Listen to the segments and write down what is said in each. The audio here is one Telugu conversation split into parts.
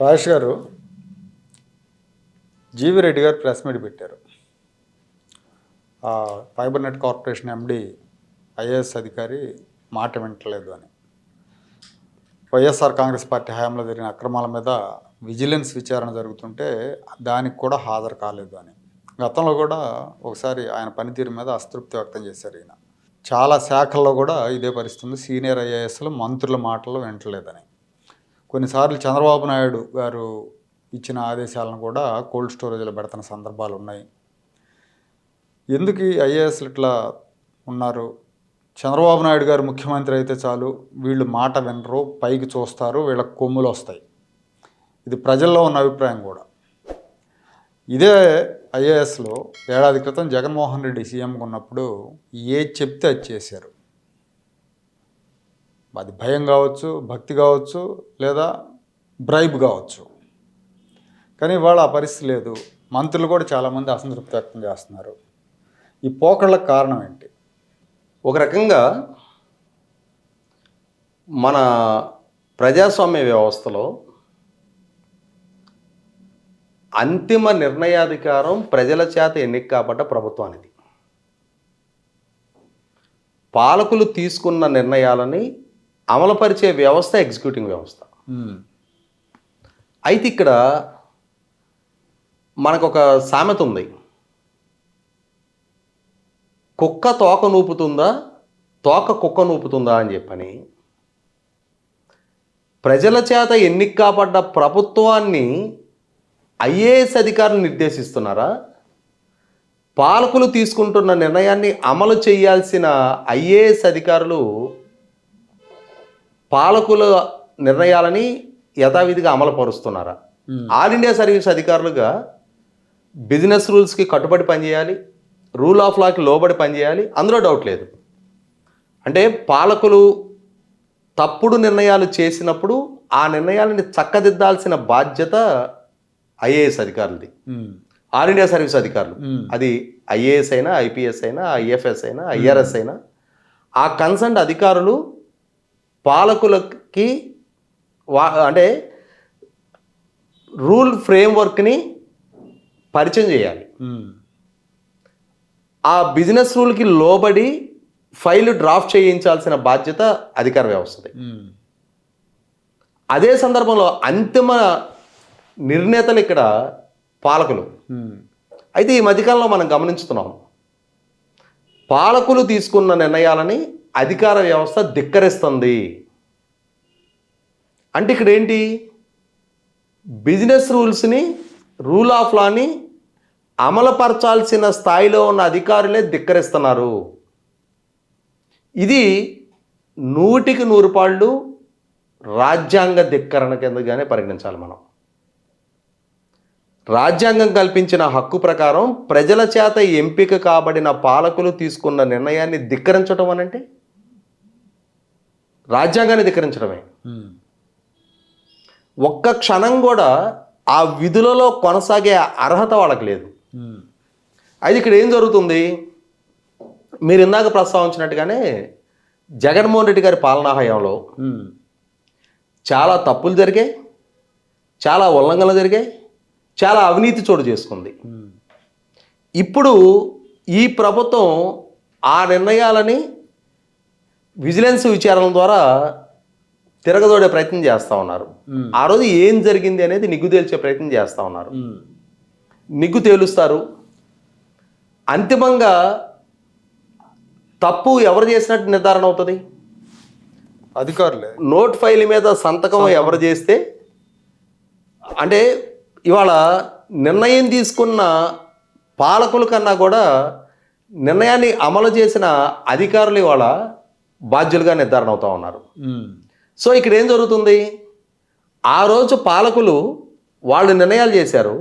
రాజేష్ గారు జీవి రెడ్డి గారు ప్రెస్ మీట్ పెట్టారు. Fibre net corporation MD IAS అధికారి మాట వింటలేదు అని. వైఎస్ఆర్ కాంగ్రెస్ పార్టీ హయాంలో జరిగిన అక్రమాల మీద విజిలెన్స్ విచారణ జరుగుతుంటే దానికి కూడా హాజరు కాలేదు అని. గతంలో కూడా ఒకసారి ఆయన పనితీరు మీద అతృప్తి వ్యక్తం చేశారు ఈయన. చాలా శాఖల్లో కూడా ఇదే పరిస్థితుంది. సీనియర్ ఐఏఎస్లు మంత్రుల మాటలు వింటలేదని కొన్నిసార్లు చంద్రబాబు నాయుడు గారు ఇచ్చిన ఆదేశాలను కూడా కోల్డ్ స్టోరేజ్లో పెడుతున్న సందర్భాలు ఉన్నాయి. ఎందుకు ఈ ఐఏఎస్లు ఇట్లా ఉన్నారు? చంద్రబాబు నాయుడు గారు ముఖ్యమంత్రి అయితే చాలు వీళ్ళు మాట వినరు పైకి చూస్తారు వీళ్ళకి కొమ్ములు వస్తాయి. ఇది ప్రజల్లో ఉన్న అభిప్రాయం కూడా. ఇదే ఐఏఎస్లో ఏడాది క్రితం జగన్మోహన్ రెడ్డి సీఎంగా ఉన్నప్పుడు ఏది చెప్తే అది చేశారు. అది భయం కావచ్చు భక్తి కావచ్చు లేదా బ్రైబ్ కావచ్చు. కానీ ఇవాళ ఆ పరిస్థితి లేదు. మంత్రులు కూడా చాలామంది అసంతృప్తి వ్యక్తం చేస్తున్నారు. ఈ పోకళ్ళకు కారణం ఏంటి? ఒక రకంగా మన ప్రజాస్వామ్య వ్యవస్థలో అంతిమ నిర్ణయాధికారం ప్రజల చేత ఎన్నిక కాబట్ట ప్రభుత్వానికి పాలకులు తీసుకున్న నిర్ణయాలని అమలుపరిచే వ్యవస్థ ఎగ్జిక్యూటింగ్ వ్యవస్థ. అయితే ఇక్కడ మనకు ఒక సామెత ఉంది. కుక్క తోక నూపుతుందా తోక కుక్క నూపుతుందా అని చెప్పని ప్రజల చేత ఎన్నిక కాబడ్డ ప్రభుత్వాన్ని ఐఏఎస్ అధికారులు నిర్దేశిస్తున్నారా? పాలకులు తీసుకుంటున్న నిర్ణయాన్ని అమలు చేయాల్సిన ఐఏఎస్ అధికారులు పాలకుల నిర్ణయాలని యథావిధిగా అమలుపరుస్తున్నారా. ఆల్ ఇండియా సర్వీస్ అధికారులుగా బిజినెస్ రూల్స్కి కట్టుబడి పనిచేయాలి రూల్ ఆఫ్ లాకి లోబడి పనిచేయాలి అందులో డౌట్ లేదు. అంటే పాలకులు తప్పుడు నిర్ణయాలు చేసినప్పుడు ఆ నిర్ణయాలని చక్కదిద్దాల్సిన బాధ్యత ఐఏఎస్ అధికారులది. ఆల్ ఇండియా సర్వీస్ అధికారులు. అది ఐఏఎస్ అయినా ఐపీఎస్ అయినా ఐఎఫ్ఎస్ అయినా ఐఆర్ఎస్ అయినా ఆ కన్సర్న్ అధికారులు పాలకులకి వా అంటే రూల్ ఫ్రేమ్వర్క్ని పరిచయం చేయాలి. ఆ బిజినెస్ రూల్కి లోబడి ఫైల్ డ్రాఫ్ట్ చేయించాల్సిన బాధ్యత అధికార వ్యవస్థది. అదే సందర్భంలో అంతిమ నిర్ణేతలు ఇక్కడ పాలకులు. అయితే ఈ మధ్యకాలంలో మనం గమనించుతున్నాం. పాలకులు తీసుకున్న నిర్ణయాలని అధికార వ్యవస్థ ధిక్కరిస్తుంది. అంటే ఇక్కడ ఏంటి బిజినెస్ రూల్స్ని రూల్ ఆఫ్ లాని అమలుపరచాల్సిన స్థాయిలో ఉన్న అధికారులే ధిక్కరిస్తున్నారు. ఇది నూటికి నూరు పాళ్ళు రాజ్యాంగ ధిక్కరణ కిందగానే పరిగణించాలి మనం. రాజ్యాంగం కల్పించిన హక్కు ప్రకారం ప్రజల చేత ఎంపిక కాబడిన పాలకులు తీసుకున్న నిర్ణయాన్ని ధిక్కరించడం అనంటే? రాజ్యాంగాన్ని ధిక్కరించడమే. ఒక్క క్షణం కూడా ఆ విధులలో కొనసాగే అర్హత వాళ్ళకి లేదు. అయితే ఇక్కడ ఏం జరుగుతుంది? మీరు ఇందాక ప్రస్తావించినట్టుగానే జగన్మోహన్ రెడ్డి గారి పాలనా హయాంలో చాలా తప్పులు జరిగాయి చాలా ఉల్లంఘనలు జరిగాయి చాలా అవినీతి చోటు చేసుకుంది. ఇప్పుడు ఈ ప్రభుత్వం ఆ నిర్ణయాలని విజిలెన్స్ విచారణ ద్వారా తిరగదోడే ప్రయత్నం చేస్తూ ఉన్నారు. ఆ రోజు ఏం జరిగింది అనేది నిగ్గు తేల్చే ప్రయత్నం చేస్తూ ఉన్నారు. నిగ్గు తేలుస్తారు. అంతిమంగా తప్పు ఎవరు చేసినట్టు నిర్ధారణ అవుతుంది? అధికారులే. నోట్ ఫైల్ మీద సంతకం. ఎవరు చేస్తే? అంటే ఇవాళ నిర్ణయం తీసుకున్న పాలకుల కన్నా కూడా నిర్ణయాన్ని అమలు చేసిన అధికారులు ఇవాళ బాధ్యులుగా నిర్ధారణ అవుతా ఉన్నారు. సో ఇక్కడ ఏం జరుగుతుంది? ఆ రోజు పాలకులు వాళ్ళు నిర్ణయాలు చేశారు.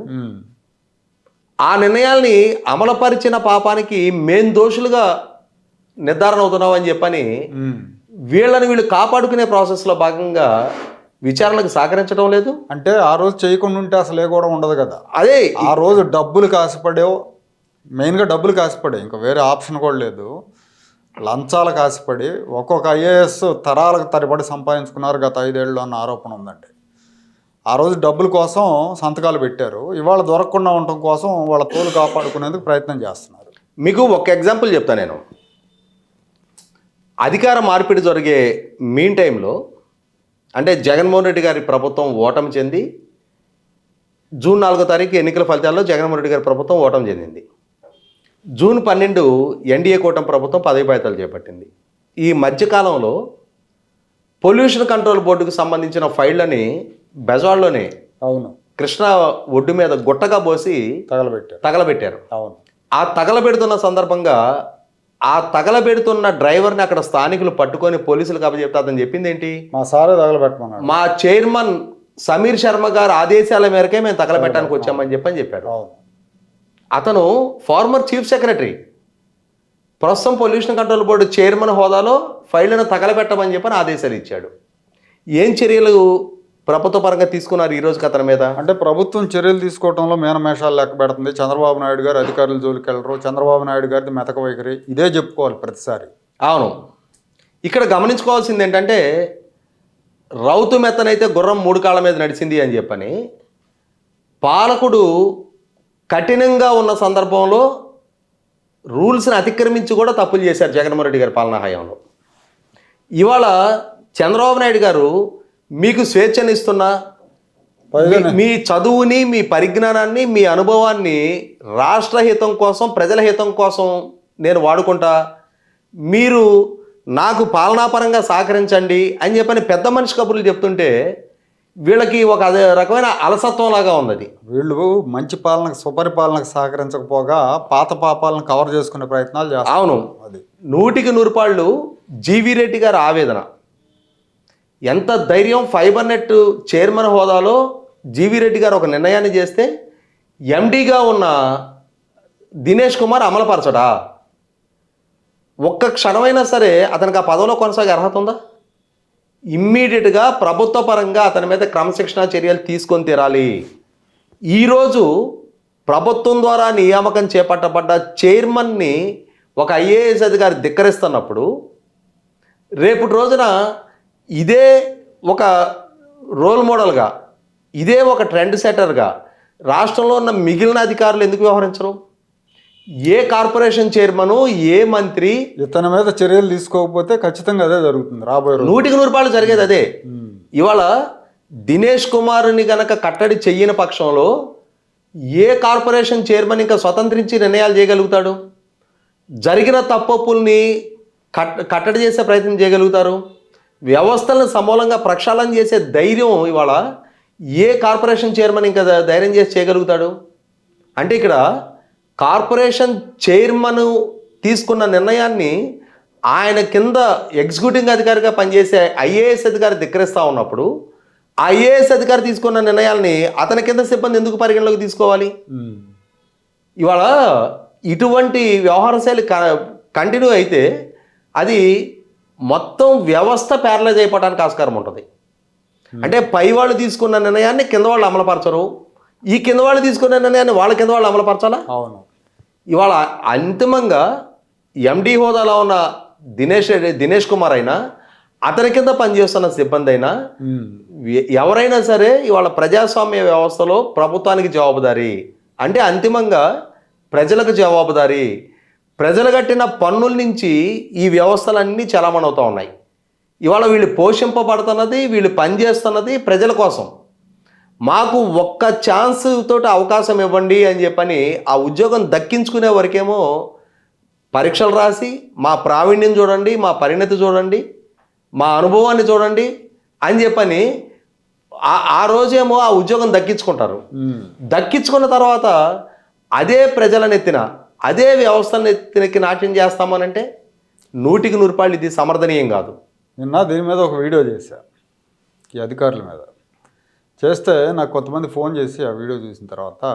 ఆ నిర్ణయాల్ని అమలుపరిచిన పాపానికి మేం దోషులుగా నిర్ధారణ అవుతున్నాం అని చెప్పని. వీళ్ళని వీళ్ళు కాపాడుకునే ప్రాసెస్లో భాగంగా విచారణకు సహకరించడం లేదు. అంటే ఆ రోజు చేయకుండా ఉంటే అసలు ఏ కూడా ఉండదు కదా. అదే ఆ రోజు డబ్బులు కాసిపడే మెయిన్గా డబ్బులు కాసిపడే. ఇంకా వేరే ఆప్షన్ కూడా లేదు. లంచాలు కాసిపడి ఒక్కొక్క ఐఏఎస్ తరాలకు తరబడి సంపాదించుకున్నారు గత ఐదేళ్ళు అన్న ఆరోపణ ఉందండి. ఆ రోజు డబ్బుల కోసం సంతకాలు పెట్టారు. ఇవాళ దొరకకుండా ఉండటం కోసం వాళ్ళ తోలు కాపాడుకునేందుకు ప్రయత్నం చేస్తున్నారు. మీకు ఒక ఎగ్జాంపుల్ చెప్తాను నేను. అధికార మార్పిడి జరిగే మీన్ టైంలో అంటే జగన్మోహన్ రెడ్డి గారి ప్రభుత్వం ఓటమి చెంది జూన్ నాలుగో తారీఖు ఎన్నికల ఫలితాల్లో జగన్మోహన్ రెడ్డి గారి ప్రభుత్వం ఓటమి చెందింది. జూన్ పన్నెండు ఎన్డీఏ కూటమి ప్రభుత్వం పదవి బాధ్యతలు చేపట్టింది. ఈ మధ్యకాలంలో పొల్యూషన్ కంట్రోల్ బోర్డుకు సంబంధించిన ఫైళ్ళని బెజవాడలోనే అవును. కృష్ణా ఒడ్డు మీద గుట్టగా పోసి తగలబెట్టారు. తగలబెట్టారు. అవును. ఆ తగలబెడుతున్న సందర్భంగా ఆ తగలబెడుతున్న డ్రైవర్ని అక్కడ స్థానికులు పట్టుకొని పోలీసులకు అప్పచెప్తే అతను చెప్పింది ఏంటి మా సారే తగలబెట్టమన్నాడు. మా చైర్మన్ సమీర్ శర్మ గారు ఆదేశాల మేరకే మేము తగలబెట్టడానికి వచ్చామని చెప్పని చెప్పాడు అవును. అతను ఫార్మర్ చీఫ్ సెక్రటరీ ప్రస్తుతం పొల్యూషన్ కంట్రోల్ బోర్డు చైర్మన్ హోదాలో ఫైళ్ళను తగలబెట్టమని చెప్పని ఆదేశాలు ఇచ్చాడు. ఏం చర్యలు ప్రభుత్వ పరంగా తీసుకున్నారు ఈ రోజుకి అతని మీద? అంటే ప్రభుత్వం చర్యలు తీసుకోవడంలో మేనమేషాలు లెక్క పెడుతుంది. చంద్రబాబు నాయుడు గారు అధికారులు జోలికి వెళ్ళరు. చంద్రబాబు నాయుడు గారిది మెతక వైఖరి. ఇదే చెప్పుకోవాలి ప్రతిసారి. అవును. ఇక్కడ గమనించుకోవాల్సింది ఏంటంటే రౌతు మెత్తనైతే గుర్రం మూడు కాళ్ళ మీద నడిచింది అని చెప్పని పాలకుడు కఠినంగా ఉన్న సందర్భంలో రూల్స్ని అతిక్రమించి కూడా తప్పులు చేశారు జగన్మోహన్ రెడ్డి గారి పాలనా హయాంలో. ఇవాళ చంద్రబాబు నాయుడు గారు మీకు స్వేచ్ఛనిస్తున్నా మీ చదువుని మీ పరిజ్ఞానాన్ని మీ అనుభవాన్ని రాష్ట్ర హితం కోసం ప్రజల హితం కోసం నేను వాడుకుంటా. మీరు నాకు పాలనాపరంగా సహకరించండి అని చెప్పని పెద్ద మనిషి కబుర్లు చెప్తుంటే వీళ్ళకి ఒక అదే రకమైన అలసత్వం లాగా ఉంది అది వీళ్ళు మంచి పాలనకు సుపరిపాలనకు సహకరించకపోగా పాత పాపాలను కవర్ చేసుకునే ప్రయత్నాలు చేస్తారు అవును. అది. నూటికి నూరుపాళ్ళు జీవీ రెడ్డి గారి ఆవేదన. ఎంత ధైర్యం ఫైబర్ నెట్ చైర్మన్ హోదాలో జీవీ రెడ్డి గారు ఒక నిర్ణయాన్ని చేస్తే ఎండీగా ఉన్న దినేష్ కుమార్ అమలుపరచడా ఒక్క క్షణమైనా సరే అతనికి ఆ పదవిలో కొనసాగే అర్హత ఉందా? ఇమ్మీడియట్గా ప్రభుత్వ పరంగా అతని మీద క్రమశిక్షణ చర్యలు తీసుకొని తీరాలి. ఈరోజు ప్రభుత్వం ద్వారా నియామకం చేపట్టబడ్డ చైర్మన్ని ఒక ఐఏఎస్ అధికారి ధిక్కరిస్తున్నప్పుడు రేపటి రోజున ఇదే ఒక రోల్ మోడల్గా ఇదే ఒక ట్రెండ్ సెటర్గా రాష్ట్రంలో ఉన్న మిగిలిన అధికారులు ఎందుకు వ్యవహరించరు? ఏ కార్పొరేషన్ చైర్మను ఏ మంత్రి ఇతని మీద చర్యలు తీసుకోకపోతే ఖచ్చితంగా అదే జరుగుతుంది రాబోయే నూటికి నూరు రూపాయలు జరిగేది అదే. ఇవాళ దినేష్ కుమార్ని గనక కట్టడి చెయ్యని పక్షంలో ఏ కార్పొరేషన్ చైర్మన్ ఇంకా స్వతంత్రించి నిర్ణయాలు చేయగలుగుతాడు? జరిగిన తప్పొప్పుల్ని కట్ కట్టడి చేసే ప్రయత్నం చేయగలుగుతారు? వ్యవస్థలను సమూలంగా ప్రక్షాళన చేసే ధైర్యం ఇవాళ ఏ కార్పొరేషన్ చైర్మన్ ఇంకా ధైర్యం చేసి చేయగలుగుతాడు? అంటే ఇక్కడ కార్పొరేషన్ చైర్మన్ తీసుకున్న నిర్ణయాన్ని ఆయన కింద ఎగ్జిక్యూటింగ్ అధికారిగా పనిచేసే ఐఏఎస్ అధికారి ధిక్కరిస్తూ ఉన్నప్పుడు ఆ ఐఏఎస్ అధికారి తీసుకున్న నిర్ణయాల్ని అతని కింద సిబ్బంది ఎందుకు పరిగణలోకి తీసుకోవాలి. ఇవాళ ఇటువంటి వ్యవహార శైలి కంటిన్యూ అయితే అది మొత్తం వ్యవస్థ ప్యారలైజ్ అయిపోవడానికి ఆస్కారం ఉంటుంది. అంటే పై వాళ్ళు తీసుకున్న నిర్ణయాన్ని కింద వాళ్ళు అమలుపరచరు. ఈ కింద వాళ్ళు తీసుకున్న నిర్ణయాన్ని వాళ్ళ కింద వాళ్ళు అమలుపరచాలా? అవును. ఇవాళ అంతిమంగా ఎండి హోదాలో ఉన్న దినేష్ రెడ్డి- దినేష్ కుమార్ అయినా అతని కింద పనిచేస్తున్న సిబ్బంది అయినా ఎవరైనా సరే ఇవాళ ప్రజాస్వామ్య వ్యవస్థలో ప్రభుత్వానికి జవాబుదారీ. అంటే అంతిమంగా ప్రజలకు జవాబుదారీ. ప్రజలు కట్టిన పన్నుల నుంచి ఈ వ్యవస్థలన్నీ చలామణవుతూ ఉన్నాయి. ఇవాళ వీళ్ళు పోషింపబడుతున్నది వీళ్ళు పనిచేస్తున్నది ప్రజల కోసం. మాకు ఒక్క ఛాన్స్ తోటి అవకాశం ఇవ్వండి అని చెప్పని ఆ ఉద్యోగం దక్కించుకునే వరకేమో పరీక్షలు రాసి మా ప్రావీణ్యం చూడండి మా పరిణతి చూడండి మా అనుభవాన్ని చూడండి అని చెప్పని ఆ- ఆ రోజేమో ఆ ఉద్యోగం దక్కించుకుంటారు. దక్కించుకున్న తర్వాత అదే ప్రజల నెత్తిన అదే వ్యవస్థల నెత్తినకి నాట్యం చేస్తామనంటే నూటికి నూరుపాళ్ళు ఇది సమర్థనీయం కాదు. నిన్న దీని మీద ఒక వీడియో చేశా ఈ అధికారుల మీద. చేస్తే నాకు కొంతమంది ఫోన్ చేసి ఆ వీడియో చూసిన తర్వాత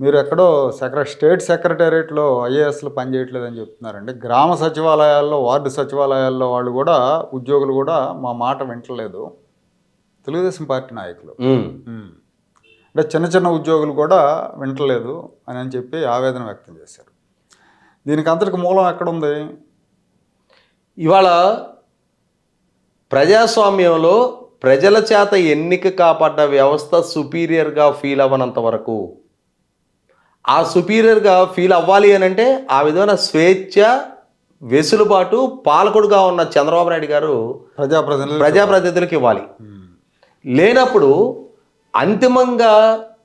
మీరు ఎక్కడో సెక్ర స్టేట్ సెక్రటేరియట్లో ఐఏఎస్లు పనిచేయట్లేదని చెప్తున్నారండి. గ్రామ సచివాలయాల్లో వార్డు సచివాలయాల్లో వాళ్ళు కూడా ఉద్యోగులు కూడా మా మాట వింటలేదు. తెలుగుదేశం పార్టీ నాయకులు. అంటే చిన్న చిన్న ఉద్యోగులు కూడా వింటలేదు అని అని చెప్పి ఆవేదన వ్యక్తం చేశారు. దీనికి అంతటికి మూలం ఎక్కడుంది? ఇవాళ ప్రజాస్వామ్యంలో ప్రజల చేత ఎన్నిక కాపాడ్డ వ్యవస్థ సుపీరియర్గా ఫీల్ అవ్వనంత వరకు. ఆ సుపీరియర్గా ఫీల్ అవ్వాలి అని అంటే ఆ విధమైన స్వేచ్ఛ వెసులుబాటు పాలకుడుగా ఉన్న చంద్రబాబు నాయుడు గారు ప్రజాప్రతినిధులు ప్రజాప్రతినిధులకు ఇవ్వాలి. లేనప్పుడు అంతిమంగా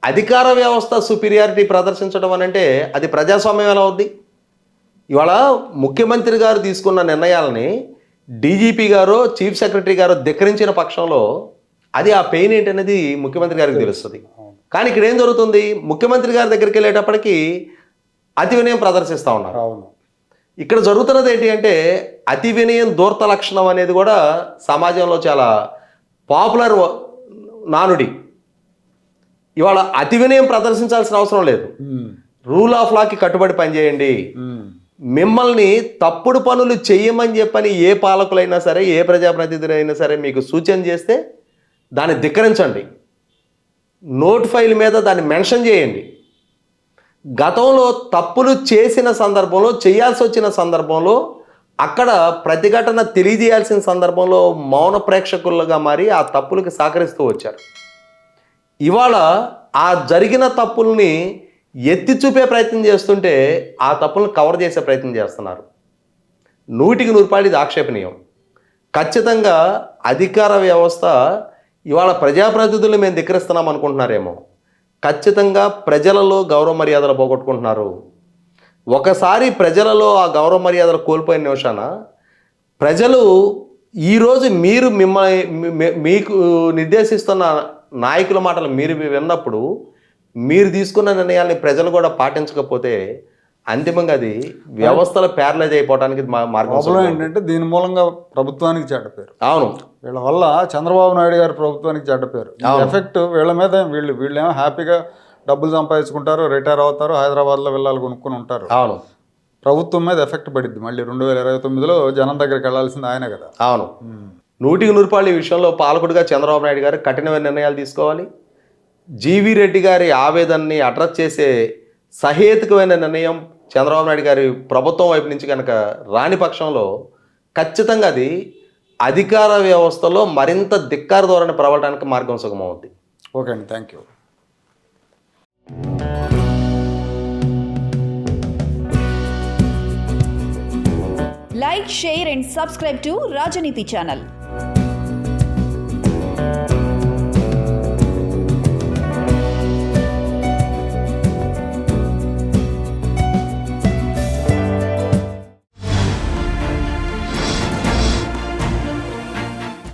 అధికార వ్యవస్థ సుపీరియారిటీ ప్రదర్శించడం అని అంటే అది ప్రజాస్వామ్యం ఎలా అవుద్ది? ఇవాళ ముఖ్యమంత్రి గారు తీసుకున్న నిర్ణయాలని డీజీపీ గారు చీఫ్ సెక్రటరీ గారు ధిక్కరించిన పక్షంలో అది ఆ పెయిన్ ఏంటనేది ముఖ్యమంత్రి గారికి తెలుస్తుంది. కానీ ఇక్కడ ఏం జరుగుతుంది? ముఖ్యమంత్రి గారి దగ్గరికి వెళ్ళేటప్పటికి అతి వినయం ప్రదర్శిస్తూ ఉన్నారు. అవును. ఇక్కడ జరుగుతున్నది ఏంటి అంటే అతి వినయం దూర్త లక్షణం అనేది కూడా సమాజంలో చాలా పాపులర్ నానుడి. ఇవాళ అతి వినయం ప్రదర్శించాల్సిన అవసరం లేదు. రూల్ ఆఫ్ లాకి కట్టుబడి పనిచేయండి. మిమ్మల్ని తప్పుడు పనులు చేయమని చెప్పని ఏ పాలకులైనా సరే ఏ ప్రజాప్రతినిధులైనా సరే మీకు సూచన చేస్తే దాన్ని ధిక్కరించండి. నోట్ ఫైల్ మీద దాన్ని మెన్షన్ చేయండి. గతంలో తప్పులు చేసిన సందర్భంలో చేయాల్సి వచ్చిన సందర్భంలో అక్కడ ప్రతిఘటన తెలియజేయాల్సిన సందర్భంలో మౌన ప్రేక్షకులుగా మారి ఆ తప్పులకి సహకరిస్తూ వచ్చారు. ఇవాళ ఆ జరిగిన తప్పుల్ని ఎత్తి చూపే ప్రయత్నం చేస్తుంటే ఆ తప్పులను కవర్ చేసే ప్రయత్నం చేస్తున్నారు. నూటికి నూరు రూపాయలు ఇది ఆక్షేపణీయం. ఖచ్చితంగా అధికార వ్యవస్థ ఇవాళ ప్రజాప్రతినిధులు మేము ధిక్కరిస్తున్నాం అనుకుంటున్నారేమో. ఖచ్చితంగా ప్రజలలో గౌరవ మర్యాదలు పోగొట్టుకుంటున్నారు. ఒకసారి ప్రజలలో ఆ గౌరవ మర్యాదలు కోల్పోయిన నిమిషాన ప్రజలు ఈరోజు మీరు మిమ్మల్ని మీకు నిర్దేశిస్తున్న నాయకుల మాటలు మీరు విన్నప్పుడు మీరు తీసుకున్న నిర్ణయాల్ని ప్రజలు కూడా పాటించకపోతే అంతిమంగా అది వ్యవస్థల ప్యారలైజ్ అయిపోవడానికి మా- మార్గం. ఏంటంటే దీని మూలంగా ప్రభుత్వానికి చెడ్డ పేరు అవును. వీళ్ళ వల్ల చంద్రబాబు నాయుడు గారి ప్రభుత్వానికి చెడ్డ పేరు ఈ ఎఫెక్ట్ వీళ్ళ మీద వీళ్ళు వీళ్ళేమో హ్యాపీగా డబ్బులు సంపాదించుకుంటారు రిటైర్ అవుతారు హైదరాబాద్లో వెళ్ళాలి కొనుక్కొని ఉంటారు. అవును. ప్రభుత్వం మీద ఎఫెక్ట్ పడిద్ది. మళ్ళీ రెండు వేల ఇరవై తొమ్మిదిలో జనం దగ్గరికి వెళ్ళాల్సింది ఆయనే కదా. అవును. నూటికి నూరు రూపాయలు ఈ విషయంలో పాలకుడిగా చంద్రబాబు నాయుడు గారు కఠినమైన నిర్ణయాలు తీసుకోవాలి. జీవి రెడ్డి గారి ఆవేదనని అడ్రస్ చేసే సహేతుకమైన నిర్ణయం చంద్రబాబు నాయుడు గారి ప్రభుత్వం వైపు నుంచి కనుక రాని పక్షంలో ఖచ్చితంగా అది అధికార వ్యవస్థలో మరింత ధిక్కార ధోరణి ప్రబలడానికి మార్గం సుగమవుద్ది ఓకే అండి థ్యాంక్ యూ Like, share, and subscribe to Rajaniti channel.